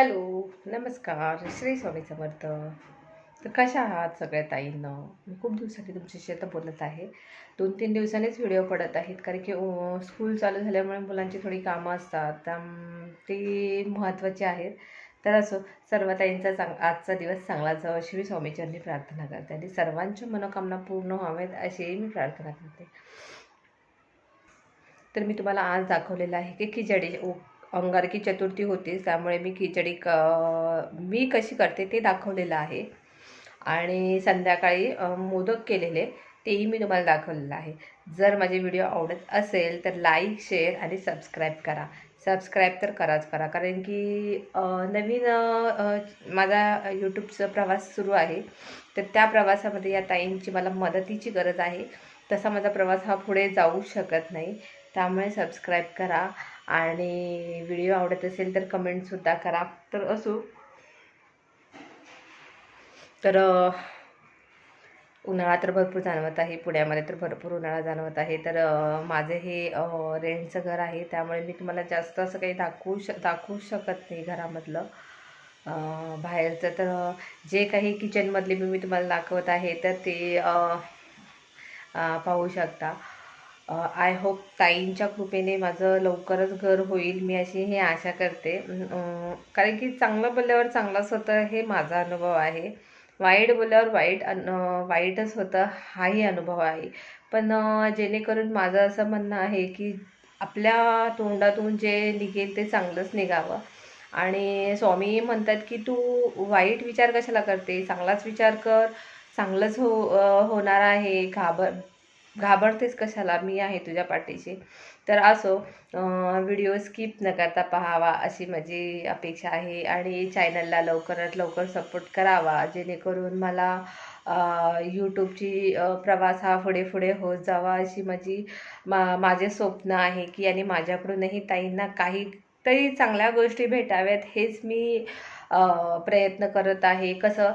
Hello नमस्कार श्री स्वामी समर्थ. तर कशा आहात सगळ्या ताईंना? मी खूप दिवसांनी तुमच्याशी आता बोलत आहे. दोन तीन दिवसांनीच व्हिडिओ पडत आहेत कारण की स्कूल चालू झाल्यामुळे मुलांची थोडी कामं असतात. त्याम ती महत्त्वाची आहेत. तर असो सर्व ताईंचा चांग आजचा दिवस चांगला जावं अशी मी स्वामीचरणी प्रार्थना करते. आणि सर्वांच्या मनोकामना पूर्ण व्हाव्यात अशी मी प्रार्थना करते. तर मी तुम्हाला आज दाखवलेलं आहे की खिचडी अंगारकी चतुर्थी होती त्यामुळे मी खिचडी क मी कशी करते ते दाखवलेलं आहे. आणि संध्याकाळी मोदक केलेले तेही मी तुम्हाला दाखवलेलं आहे. जर माझे व्हिडिओ आवडत असेल तर लाईक शेअर आणि सबस्क्राईब करा. सबस्क्राईब तर कराच करा कारण की नवीन माझा यूट्यूबचा प्रवास सुरू आहे. तर त्या प्रवासामध्ये या ताईंची मला मदतीची गरज आहे. तसा माझा प्रवास हा पुढे जाऊ शकत नाही. त्यामुळे सबस्क्राईब करा. आणि व्हिडिओ आवडत असेल तर कमेंटसुद्धा करा. तर असो. तर उन्हाळा तर भरपूर जाणवत आहे. पुण्यामध्ये तर भरपूर उन्हाळा जाणवत आहे. तर माझं हे रेंटचं घर आहे. त्यामुळे मी तुम्हाला जास्त असं काही दाखवू श दाखवू शकत नाही घरामधलं. बाहेरचं तर जे काही किचनमधले मी मी तुम्हाला दाखवत आहे तर ते पाहू शकता. आय होप ताईंच्या कृपेने माझं लवकरच घर होईल मी अशी हे आशा करते. कारण की चांगलं बोलल्यावर चांगलंच होतं हे माझा अनुभव आहे. वाईट बोलल्यावर वाईट अन वाईटच होतं हाही अनुभव आहे. पण जेणेकरून माझं असं म्हणणं आहे की आपल्या तोंडातून जे निघेल ते चांगलंच निघावं. आणि स्वामी म्हणतात की तू वाईट विचार कशाला करते? चांगलाच विचार कर चांगलंच हो होणार आहे घाबर घाबरतेस कशाला? मी आहे तुझ्या पाठीशी. तर असो व्हिडिओ स्किप न करता पाहावा अशी माझी अपेक्षा आहे आणि चॅनलला लवकरात लवकर सपोर्ट करावा जेणेकरून मला यूट्यूबची प्रवास हा पुढे पुढे होत जावा अशी माझी मा माझे स्वप्न आहे की आणि माझ्याकडूनही ताईंना काहीतरी चांगल्या गोष्टी भेटाव्यात हेच मी प्रयत्न करत आहे. कसं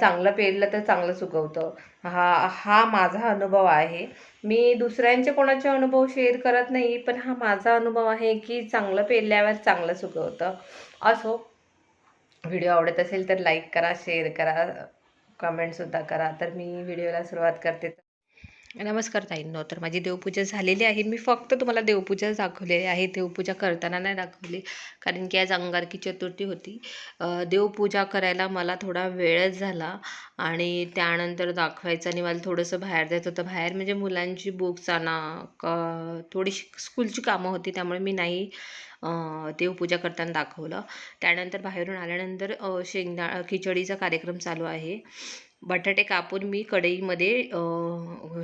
चांगलं पेरलं तर चांगलं सुकवतं. हा हा माझा अनुभव आहे. मी दुसऱ्यांचे कोणाचे अनुभव शेअर करत नाही पण हा माझा अनुभव आहे की चांगलं पेरल्यावर चांगलं सुकवतं. असो व्हिडिओ आवडत असेल तर लाईक करा शेअर करा कमेंटसुद्धा करा. तर मी व्हिडिओला सुरुवात करते. नमस्कार ताईंनो. तर माझी देवपूजा झालेली आहे. मी फक्त तुम्हाला देवपूजा दाखवलेली आहे. देवपूजा करताना नाही दाखवली. कारण की आज अंगारकी चतुर्थी होती. देवपूजा करायला मला थोडा वेळच झाला आणि त्यानंतर दाखवायचं आणि मला थोडंसं बाहेर जायचं होतं. बाहेर म्हणजे मुलांची बुक्स आणा क थोडीशी स्कूलची कामं होती. त्यामुळे मी नाही देवपूजा करताना दाखवलं. त्यानंतर बाहेरून आल्यानंतर शेंगदा खिचडीचा कार्यक्रम चालू आहे. बटाटे कापून मी कढईमध्ये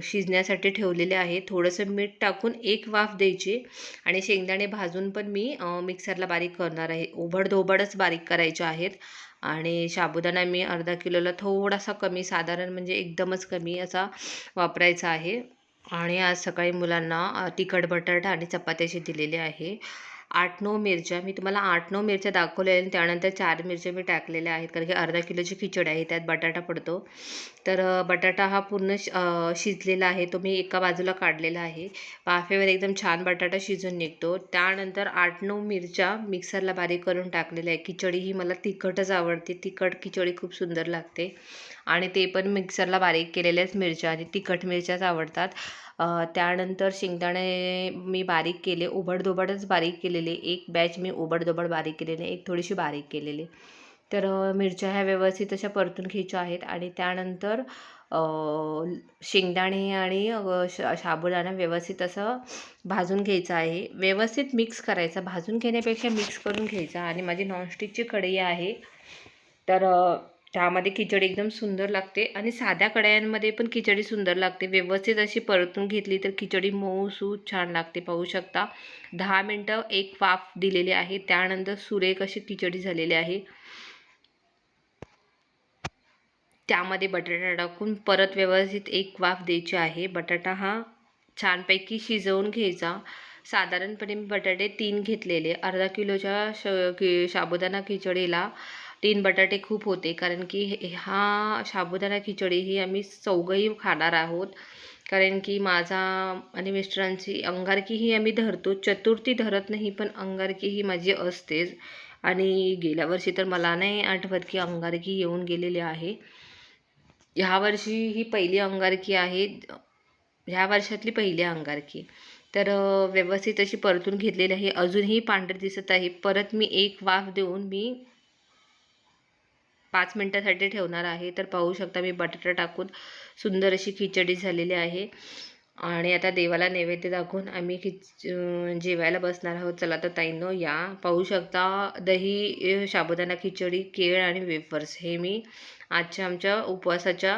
शिजण्यासाठी ठेवलेले आहे. थोडंसं मीठ टाकून एक वाफ द्यायची आणि शेंगदाणे भाजून पण मी मिक्सरला बारीक करणार आहे. ओबडधोबडच बारीक करायचे आहेत. आणि साबुदाणा मी अर्धा किलोला थोडासा कमी साधारण म्हणजे एकदमच कमी असा वापरायचा आहे. आणि आज सकाळी मुलांना तिखट बटाटा आणि चपात्याशी दिलेले आहे. आठ नऊ मिरच्या मी तुम्हाला आठ नऊ मिरच्या दाखवल्या आणि त्यानंतर चार मिरच्या मी टाकलेल्या आहेत. कारण की अर्धा किलोची खिचडी आहे त्यात बटाटा पडतो. तर बटाटा हा पूर्ण शिजलेला आहे. तो मी एका बाजूला काढलेला आहे. वाफेवर एकदम छान बटाटा शिजून निघतो. त्यानंतर आठ नऊ मिरच्या मिक्सरला बारीक करून टाकलेल्या आहे खिचडी ही मला तिखटच आवडते. तिखट खिचडी खूप सुंदर लागते. आणि ते पण मिक्सरला बारीक केलेल्याच मिरच्या आणि तिखट मिरच्याच आवडतात. त्यानंतर शेंगदाणे मी बारीक केले उबडधोबडच बारीक केलेले. एक बॅच मी उबडधोबड बारीक केलेले एक थोडीशी बारीक केलेली. तर मिरच्या ह्या व्यवस्थित अशा परतून घ्यायच्या आहेत आणि त्यानंतर शेंगदाणे आणि श साबुदाणा व्यवस्थित असं भाजून घ्यायचं आहे. व्यवस्थित मिक्स करायचा. भाजून घेण्यापेक्षा मिक्स करून घ्यायचा आणि माझी नॉनस्टिकची कढई आहे. तर त्यामध्ये खिचडी एकदम सुंदर लागते आणि साध्या कढयांमध्ये पण खिचडी सुंदर लागते. व्यवस्थित अशी परतून घेतली तर खिचडी मऊसूत छान लागते पाहू शकता. दहा मिनटं एक वाफ दिलेली आहे. त्यानंतर सुरेख अशी खिचडी झालेली आहे. त्यामध्ये बटाटा टाकून परत व्यवस्थित एक वाफ द्यायची आहे. बटाटा हा छानपैकी शिजवून घ्यायचा. साधारणपणे मी बटाटे तीन घेतलेले. अर्धा किलोच्या श कि साबुदाणा खिचडीला तीन बटाटे खूप होते कारण की हे- हा साबुदाणा खिचडी ही आम्ही चौघंही खाणार आहोत. कारण की माझा आणि मिस्टरांची अंगारकी ही आम्ही धरतो चतुर्थी धरत नाही पण अंगारकी ही माझी असतेच. आणि गेल्या वर्षी तर मला नाही आठवत की अंगारकी येऊन गेलेली आहे. ह्या वर्षी ही पहिली अंगारकी आहे ह्या वर्षातली पहिली अंगारकी. तर व्यवस्थित अशी परतून घेतलेली आहे. अजूनही पांढरी दिसत आहे. परत मी एक वाफ देऊन मी पाच मिनटासाठी ठेवणार आहे. तर पाहू शकता मी बटाटा टाकून सुंदर अशी खिचडी झालेली आहे. आणि आता देवाला नैवेद्य दाखवून आम्ही खिच जेवायला बसणार आहोत. चला तर ताईंनो या. पाहू शकता दही साबुदाणा खिचडी केळ आणि वेफर्स. हे मी आजच्या आमच्या उपवासाच्या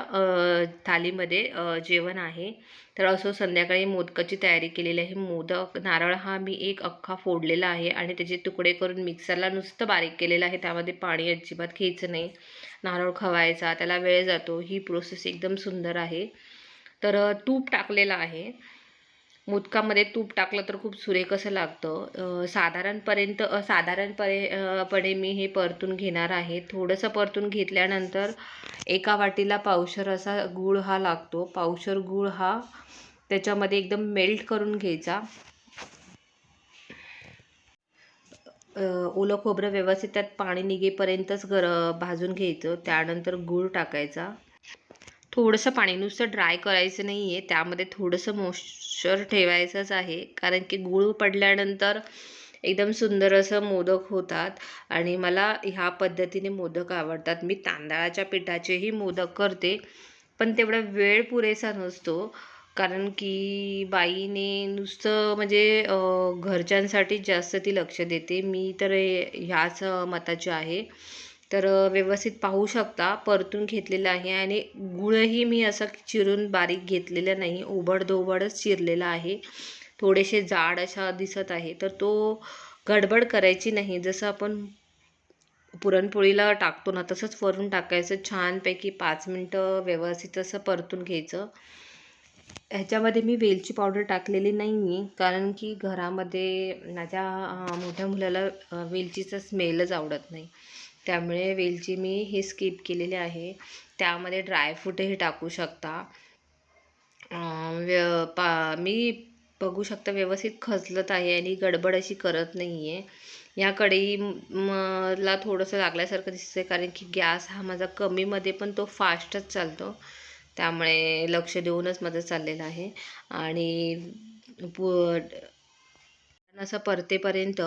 थालीमध्ये जेवण आहे. तर असो संध्याकाळी मोदकाची तयारी केलेली आहे. मोदक नारळ हा मी एक अख्खा फोडलेला आहे आणि त्याचे तुकडे करून मिक्सरला नुसतं बारीक केलेलं आहे. त्यामध्ये पाणी अजिबात घ्यायचं नाही. नारळ खवायचा त्याला वेळ जातो. ही प्रोसेस एकदम सुंदर आहे. तर तूप टाकलेलं आहे. मोदकामध्ये तूप टाकलं तर खूप सुरेख असं लागतं? साधारणपर्यंत साधारणपणे पणे मी हे परतून घेणार आहे. थोडंसं परतून घेतल्यानंतर एका वाटीला पावशर असा गूळ हा लागतो. पावशर गूळ हा त्याच्यामध्ये एकदम मेल्ट करून घ्यायचा. ओलं खोबरं व्यवस्थित त्यात पाणी निघेपर्यंतच गर भाजून घ्यायचं. त्यानंतर गूळ टाकायचा. थोडंसं पाणी नुसतं ड्राय करायचं नाही आहे त्यामध्ये थोडंसं मॉइश्चर ठेवायचंच आहे. कारण की गूळ पडल्यानंतर एकदम सुंदर असं मोदक होतात. आणि मला ह्या पद्धतीने मोदक आवडतात. मी तांदळाच्या पिठाचेही मोदक करते. पण तेवढा वेळ पुरेसा नसतो. कारण की बाईने नुसतं म्हणजे घरच्यांसाठी जास्त ती लक्ष देते. मी तर ह्याच मताची आहे. तर व्यवस्थित पाहू शकता. परतून घेतलेलं आहे आणि गुळही मी असं चिरून बारीक घेतलेलं नाही. ओबडधोबडच चिरलेला आहे. थोडेसे जाड अशा दिसत आहे. तर तो गडबड करायची नाही. जसं आपण पुरणपोळीला टाकतो ना तसंच वरून टाकायचं. छानपैकी पाच मिनटं व्यवस्थित असं परतून घ्यायचं. ह्याच्यामध्ये मी वेलची पावडर टाकलेली नाही आहे कारण की घरामध्ये माझ्या मोठ्या मुलाला वेलचीचा स्मेलच आवडत नाही. त्यामुळे वेलची मी हे स्किप केलेले आहे. त्यामध्ये ड्रायफ्रूटही टाकू शकता. व्य पा मी बघू शकता व्यवस्थित खचलत आहे आणि गडबड अशी करत नाही आहे या कढई मला थोडंसं लागल्यासारखं दिसतं आहे कारण की गॅस हा माझा कमीमध्ये पण तो फास्टच चालतो. त्यामुळे लक्ष देऊनच माझं चाललेलं आहे. आणि पु असं परतेपर्यंत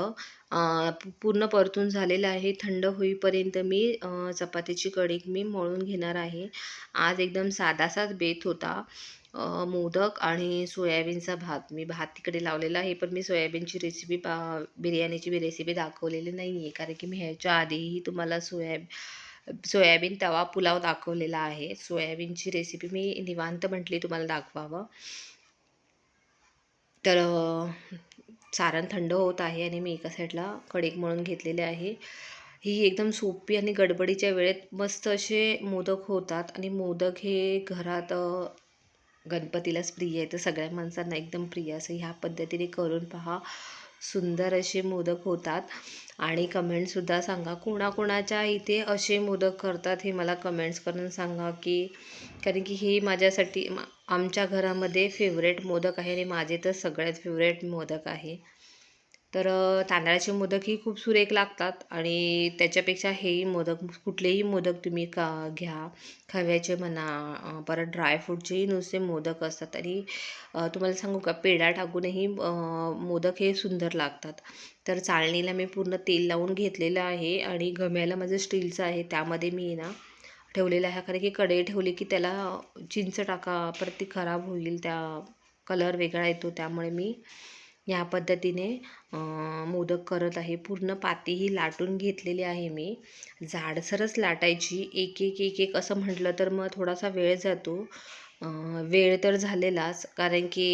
पूर्ण परतून झालेलं आहे. थंड होईपर्यंत मी चपातीची कणिक मी मळून घेणार आहे. आज एकदम साधासाच बेत होता. मोदक आणि सोयाबीनचा भात. मी भात तिकडे लावलेला आहे पण मी सोयाबीनची रेसिपी पा बिर्याणीची बी रेसिपी दाखवलेली नाही आहे कारण की मी ह्याच्या आधीही तुम्हाला सोयाब सोयाबीन तवा पुलाव दाखवलेला आहे. सोयाबीनची रेसिपी मी निवांत म्हटली तुम्हाला दाखवावं. तर सारण थंड होत आहे आणि मी एका साईडला कणिक मळून घेतलेले आहे. ही एकदम सोपी आणि गडबडीच्या वेळेत मस्त असे मोदक होतात आणि मोदक हे घरात गणपतीलाच प्रिय आहे. तर सगळ्या माणसांना एकदम प्रिय असं ह्या पद्धतीने करून पहा. सुंदर असे मोदक होतात. आणि कमेंटसुद्धा सांगा. कोणाकोणाच्या इथे असे मोदक करतात हे मला कमेंट्स करून सांगा की कारण की हे माझ्यासाठी आमच्या घरामध्ये फेवरेट मोदक आहे आणि माझे तर सगळ्यात फेवरेट मोदक आहे. तर तांदळाचे मोदकही खूप सुरेख लागतात आणि त्याच्यापेक्षा हेही मोदक कुठलेही मोदक तुम्ही का घ्या. खव्याचे म्हणा परत ड्रायफ्रूटचेही नुसते मोदक असतात आणि तुम्हाला सांगू का पेढा टाकूनही मोदक हे सुंदर लागतात. तर चाळणीला मी पूर्ण तेल लावून घेतलेलं आहे आणि घम्याला माझं स्टीलचं आहे त्यामध्ये मी ना ठेवलेलं आहे. कारण की कढई ठेवली की त्याला चिंच टाका परत ती खराब होईल त्या कलर वेगळा येतो त्यामुळे मी या पद्धतीने मोदक करत आहे. पूर्ण पातीही लाटून घेतलेली आहे मी. जाडसरच लाटायची. एक एक एक एक असं म्हटलं तर मग थोडासा वेळ जातो. वेळ तर झालेलाच. कारण की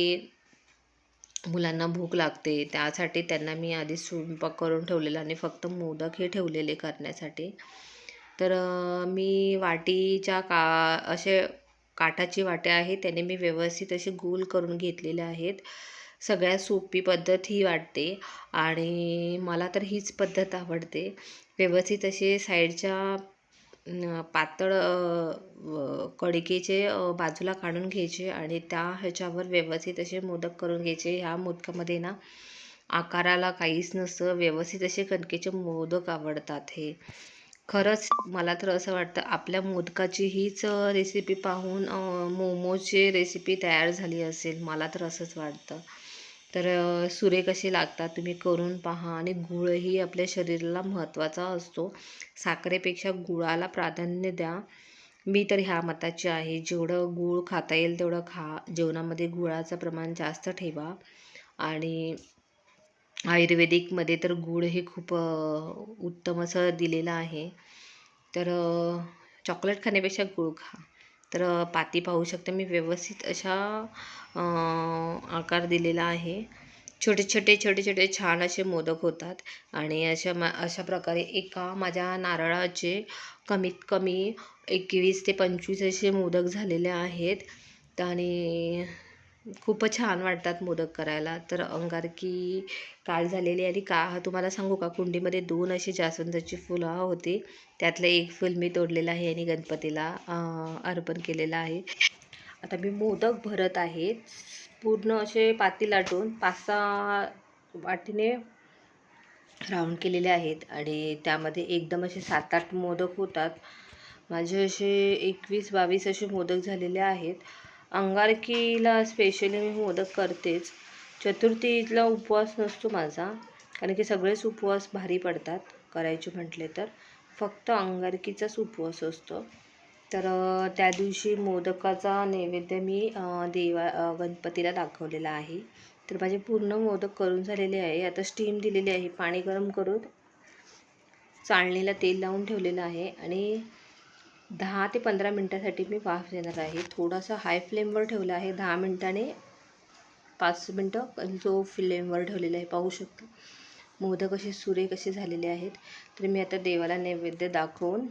मुलांना भूक लागते. त्यासाठी त्यांना मी आधी स्वयंपाक करून ठेवलेला आणि फक्त मोदक हे ठेवलेले करण्यासाठी. तर मी वाटीच्या का असे काठाची वाट्या आहे त्याने मी व्यवस्थित असे गोल करून घेतलेले आहेत. सगळ्यात सोपी पद्धत ही वाटते आणि मला तर हीच पद्धत आवडते. व्यवस्थित असे साईडच्या पातळ कडकेचे बाजूला काढून घ्यायचे आणि त्या ह्याच्यावर व्यवस्थित असे मोदक करून घ्यायचे. ह्या मोदकामध्ये ना आकाराला काहीच नसतं. व्यवस्थित असे कणकेचे मोदक आवडतात हे. खरंच मला तर असं वाटतं आपल्या मोदकाची हीच रेसिपी पाहून अं, मोमोची रेसिपी तयार झाली असेल मला तर असंच वाटतं. तर सुरे कसे लागतात तुम्ही करून पहा आणि गुळही आपल्या शरीराला महत्त्वाचा असतो. साखरेपेक्षा गुळाला प्राधान्य द्या. मी तर ह्या मताची आहे. जेवढं गूळ खाता येईल तेवढं खा. जेवणामध्ये गुळाचं प्रमाण जास्त ठेवा. आणि आयुर्वेदिकमध्ये तर गूळ हे खूप उत्तम असं दिलेलं आहे. तर चॉकलेट खाण्यापेक्षा गूळ खा. तर पाती पाहू शकता. मी व्यवस्थित अशा आकार दिलेला आहे. छोटे छोटे छोटे छोटे छान असे मोदक होतात. आणि अशा मा अशा प्रकारे एका माझ्या नारळाचे कमीत कमी एकवीस ते पंचवीस असे मोदक झालेले आहेत. आणि खूपच छान वाटतात मोदक करायला. तर अंगारकी काल झालेली आणि का तुम्हाला सांगू का? कुंडीमध्ये दोन अशी जास्वंदाची फुलं होती. त्यातलं एक फुल मी तोडलेलं आहे आणि गणपतीला अर्पण केलेलं आहे. आता मी मोदक भरत आहे. पूर्ण असे पाती लाटून पाच सहा वाटीने राऊंड केलेले आहेत आणि त्यामध्ये एकदम असे सात आठ मोदक होतात. माझे असे एकवीस बावीस असे मोदक झालेले आहेत. अंगारकीला स्पेशली मी मोदक करतेच. चतुर्थीला उपवास नसतो माझा कारण की सगळेच उपवास भारी पडतात करायचे म्हटले तर. फक्त अंगारकीचाच उपवास असतो. तर त्या दिवशी मोदकाचा नैवेद्य मी देवा गणपतीला दाखवलेला आहे. तर माझे पूर्ण मोदक करून झालेले आहे. आता स्टीम दिलेली आहे. पाणी गरम करून चाळणीला तेल लावून ठेवलेलं आहे. आणि दहा ते पंधरा मिनटासाठी मी वाफ देणार आहे. थोडासा हाय फ्लेमवर ठेवला आहे. दहा मिनटाने पाच मिनटं जो फ्लेमवर ठेवलेला आहे पाहू शकतो. मोदक असे सुरे कसे झालेले आहेत. तर मी आता देवाला नैवेद्य दाखवून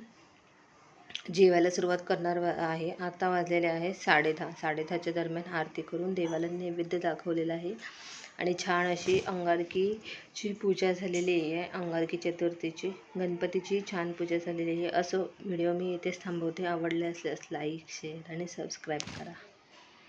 जेवायला सुरुवात करणार आहे. आता वाजलेले आहे साडेदहा साडेदहाच्या दरम्यान आरती करून देवाला नैवेद्य दाखवलेला आहे. आणि छान अशी अंगारकीची पूजा झालेली आहे. अंगारकी चतुर्थीची गणपतीची छान पूजा झालेली आहे. असं व्हिडिओ मी इथेच थांबवते. आवडले असल्यास लाईक शेअर आणि सबस्क्राईब करा.